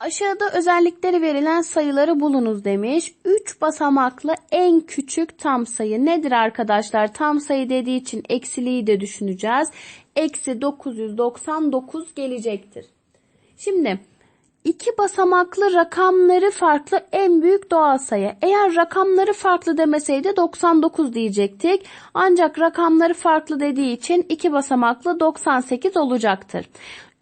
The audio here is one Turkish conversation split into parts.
Aşağıda özellikleri verilen sayıları bulunuz demiş. 3 basamaklı en küçük tam sayı nedir arkadaşlar? Tam sayı dediği için eksiliği de düşüneceğiz. Eksi 999 gelecektir. Şimdi iki basamaklı rakamları farklı en büyük doğal sayı. Eğer rakamları farklı demeseydi 99 diyecektik. Ancak rakamları farklı dediği için iki basamaklı 98 olacaktır.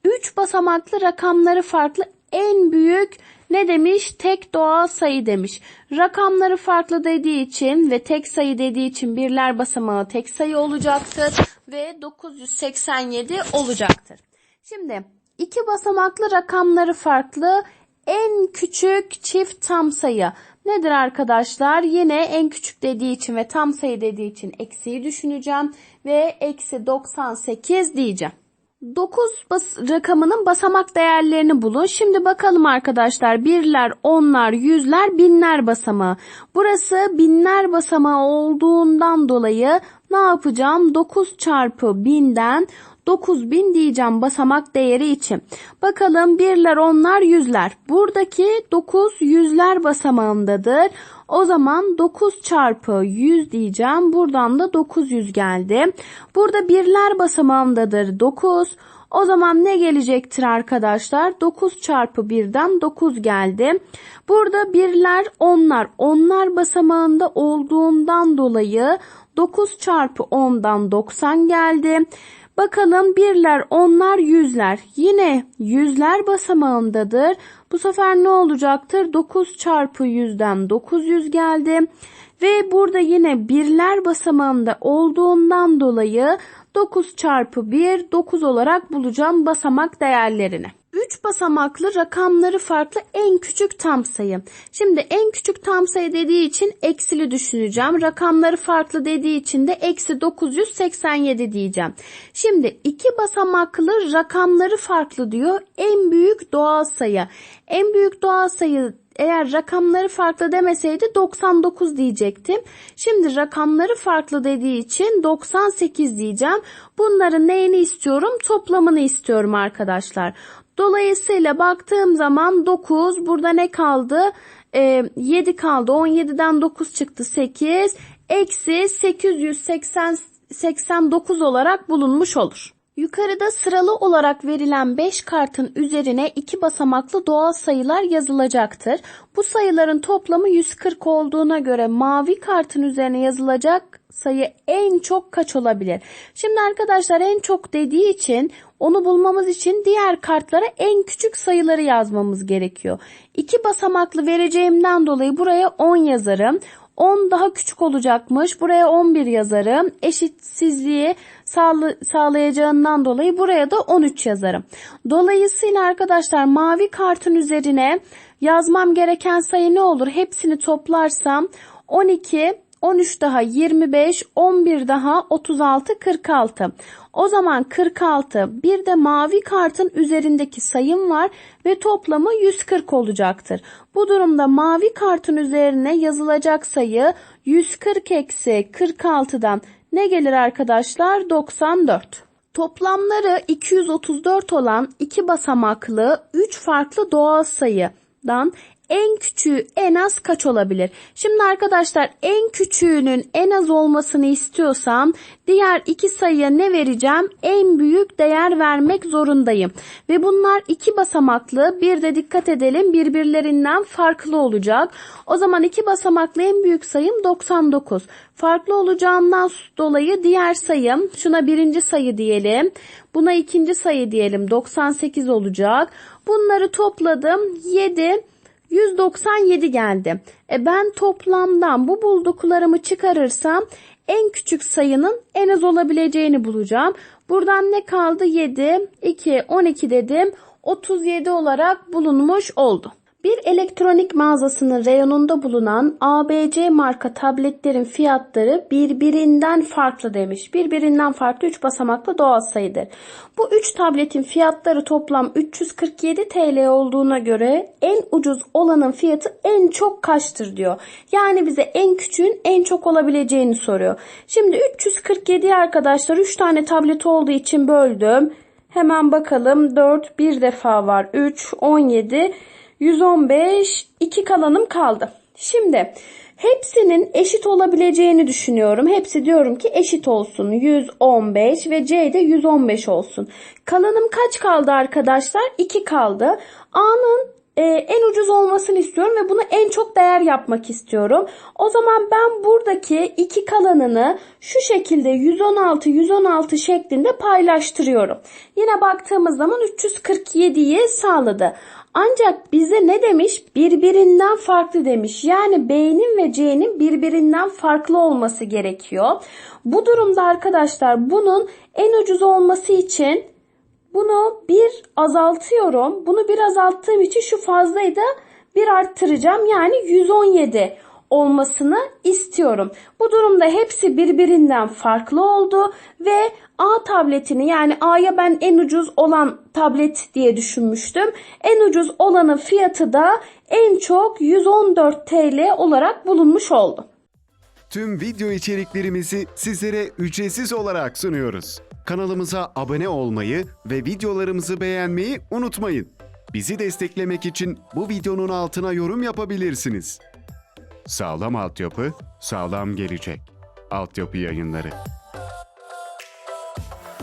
3 basamaklı rakamları farklı en büyük ne demiş? Tek doğal sayı demiş. Rakamları farklı dediği için ve tek sayı dediği için birler basamağı tek sayı olacaktır ve 987 olacaktır. Şimdi iki basamaklı rakamları farklı en küçük çift tam sayı nedir arkadaşlar? Yine en küçük dediği için ve tam sayı dediği için eksiği düşüneceğim ve eksi 98 diyeceğim. 9 bas rakamının basamak değerlerini bulun. Şimdi bakalım arkadaşlar. Birler, onlar, yüzler, binler basamağı. Burası binler basamağı olduğundan dolayı ne yapacağım? 9 çarpı 1000'den 9000 diyeceğim basamak değeri için. Bakalım birler, onlar, yüzler. Buradaki 9 yüzler basamağındadır. O zaman 9 çarpı 100 diyeceğim. Buradan da 900 geldi. Burada birler basamağındadır 9. O zaman ne gelecektir arkadaşlar? 9 çarpı 1'den 9 geldi. Burada birler onlar. Onlar basamağında olduğundan dolayı 9 çarpı 10'dan 90 geldi. Bakalım birler, onlar, yüzler. Yine yüzler basamağındadır. Bu sefer ne olacaktır? 9 çarpı 100'den 900 geldi. Ve burada yine birler basamağında olduğundan dolayı 9 çarpı 1 9 olarak bulacağım basamak değerlerini. 3 basamaklı rakamları farklı en küçük tam sayı. Şimdi en küçük tam sayı dediği için eksili düşüneceğim. Rakamları farklı dediği için de eksi 987 diyeceğim. Şimdi iki basamaklı rakamları farklı diyor. En büyük doğal sayı. En büyük doğal sayı eğer rakamları farklı demeseydi 99 diyecektim. Şimdi rakamları farklı dediği için 98 diyeceğim. Bunların neyini istiyorum? Toplamını istiyorum arkadaşlar. Dolayısıyla baktığım zaman 9 burada ne kaldı? Ee, 7 kaldı. 17'den 9 çıktı 8. Eksi 889 olarak bulunmuş olur. Yukarıda sıralı olarak verilen 5 kartın üzerine iki basamaklı doğal sayılar yazılacaktır. Bu sayıların toplamı 140 olduğuna göre mavi kartın üzerine yazılacak sayı en çok kaç olabilir? Şimdi arkadaşlar en çok dediği için onu bulmamız için diğer kartlara en küçük sayıları yazmamız gerekiyor. İki basamaklı vereceğimden dolayı buraya 10 yazarım. 10 daha küçük olacakmış. Buraya 11 yazarım. Eşitsizliği sağla sağlayacağından dolayı buraya da 13 yazarım. Dolayısıyla arkadaşlar mavi kartın üzerine yazmam gereken sayı ne olur? Hepsini toplarsam 12 13 daha 25, 11 daha 36, 46. O zaman 46 bir de mavi kartın üzerindeki sayım var ve toplamı 140 olacaktır. Bu durumda mavi kartın üzerine yazılacak sayı 140 eksi 46'dan ne gelir arkadaşlar? 94. Toplamları 234 olan iki basamaklı 3 farklı doğal sayıdan en küçüğü en az kaç olabilir? Şimdi arkadaşlar en küçüğünün en az olmasını istiyorsam diğer iki sayıya ne vereceğim? En büyük değer vermek zorundayım. Ve bunlar iki basamaklı bir de dikkat edelim birbirlerinden farklı olacak. O zaman iki basamaklı en büyük sayım 99. Farklı olacağından dolayı diğer sayım şuna birinci sayı diyelim. Buna ikinci sayı diyelim 98 olacak. Bunları topladım 7 197 geldi. E ben toplamdan bu bulduklarımı çıkarırsam en küçük sayının en az olabileceğini bulacağım. Buradan ne kaldı? 7, 2, 12 dedim. 37 olarak bulunmuş oldu. Bir elektronik mağazasının reyonunda bulunan ABC marka tabletlerin fiyatları birbirinden farklı demiş. Birbirinden farklı 3 basamaklı doğal sayıdır. Bu 3 tabletin fiyatları toplam 347 TL olduğuna göre en ucuz olanın fiyatı en çok kaçtır diyor. Yani bize en küçüğün en çok olabileceğini soruyor. Şimdi 347 arkadaşlar 3 tane tablet olduğu için böldüm. Hemen bakalım 4 bir defa var 3 17 115, 2 kalanım kaldı. Şimdi hepsinin eşit olabileceğini düşünüyorum. Hepsi diyorum ki eşit olsun. 115 ve C de 115 olsun. Kalanım kaç kaldı arkadaşlar? 2 kaldı. A'nın e, en ucuz olmasını istiyorum ve bunu en çok değer yapmak istiyorum. O zaman ben buradaki iki kalanını şu şekilde 116 116 şeklinde paylaştırıyorum. Yine baktığımız zaman 347'yi sağladı. Ancak bize ne demiş? Birbirinden farklı demiş. Yani B'nin ve C'nin birbirinden farklı olması gerekiyor. Bu durumda arkadaşlar bunun en ucuz olması için bunu bir azaltıyorum. Bunu bir azalttığım için şu fazlayı da bir arttıracağım. Yani 117 olmasını istiyorum. Bu durumda hepsi birbirinden farklı oldu ve A tabletini yani A'ya ben en ucuz olan tablet diye düşünmüştüm. En ucuz olanın fiyatı da en çok 114 TL olarak bulunmuş oldu. Tüm video içeriklerimizi sizlere ücretsiz olarak sunuyoruz. Kanalımıza abone olmayı ve videolarımızı beğenmeyi unutmayın. Bizi desteklemek için bu videonun altına yorum yapabilirsiniz. Sağlam altyapı, sağlam gelecek. Altyapı yayınları.